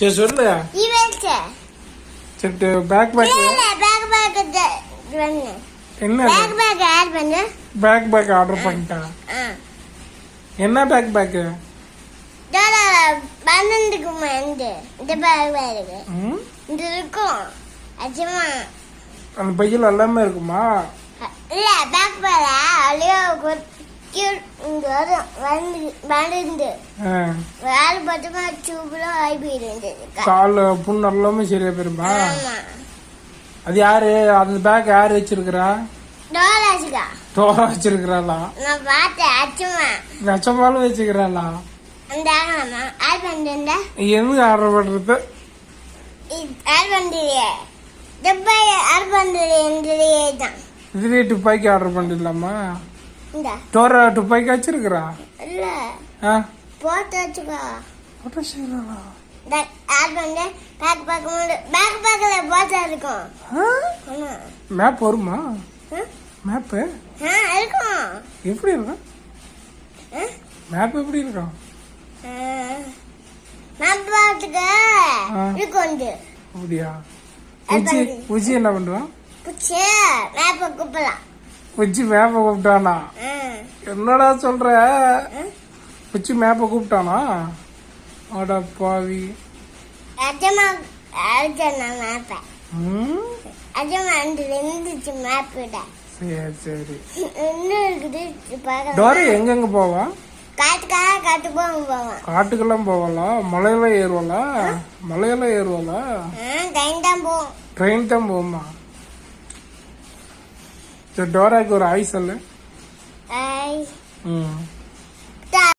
சரி சொல்லு. சரி பேக் பேக் பேக் பேக் என்ன பேக் பேக் ஆட் பண்ணு. பேக் பேக் ஆர்டர் பண்ணிட்டேன் என்ன பேக் பன்னெண்டுக்கு வந்து இந்த பேக் பேக் இது இருக்கும். அச்சமா அந்த பையில் எல்லாமே இருக்குமா? இல்ல பேக் பேல அழியோ கால் புண்ணு எல்லாமே சரியா போயிருமா ஆமா. அது யாரு? அந்த பேக் யாரு வச்சிருக்கிறா? தோரா வச்சிருக்கிறாளா? நான் பார்த்தேன் அச்சமா. நச்சமாலும் வச்சுக்கிறாளா? அந்த ஆட் பண்ணிட்டு எங்க ஆர்டர் பண்றது ஆட் பண்ணுறியே டப்பாய் பண்ணுறது தான் இதுலயே துப்பாக்கி ஆர்டர் பண்ணிடலாமா? டோரா துப்பாக்கி வச்சிருக்கிறா இல்ல. போட்டு வச்சுக்கோ. ஆட் பண்ணி பேக் முடியும் பேக் பேக்கில் போட்டா இருக்கும். மேப் வருமா? ஆ? இருக்கும். எப்படி இருக்கும்? மேப் எப்படி இருக்கும்? பார்த்துக்க. ஆ. இருக்கும் வந்து. அப்படியா? உச்சி உச்சி என்ன பண்ணுவான் புச்சு மேப்பை கூப்பிடலாம். உச்சி மேப்பை கூப்பிட்டானா. என்னடா சொல்ற? ஆ? உச்சி மேப்பை கூப்பிட்டானா? அட பாவி. அஜமா அடிச்சா மேப்பை. அஜமா அந்த மேப்பிட சரி சரி. இன்னும் இருக்குது பார்க்கலாம் டோரி எங்கெங்க போவா? காட்டுக்காக காட்டு போக போவோம் காட்டுக்கெல்லாம் போவாளா? மலையெல்லாம் ஏறுவாளா? மலையெல்லாம் ஏறுவாளா? தான் போவோம். ட்ரெயின் தான் போகுமா சரி டோராக்கு ஒரு ஆய் guys. Mm.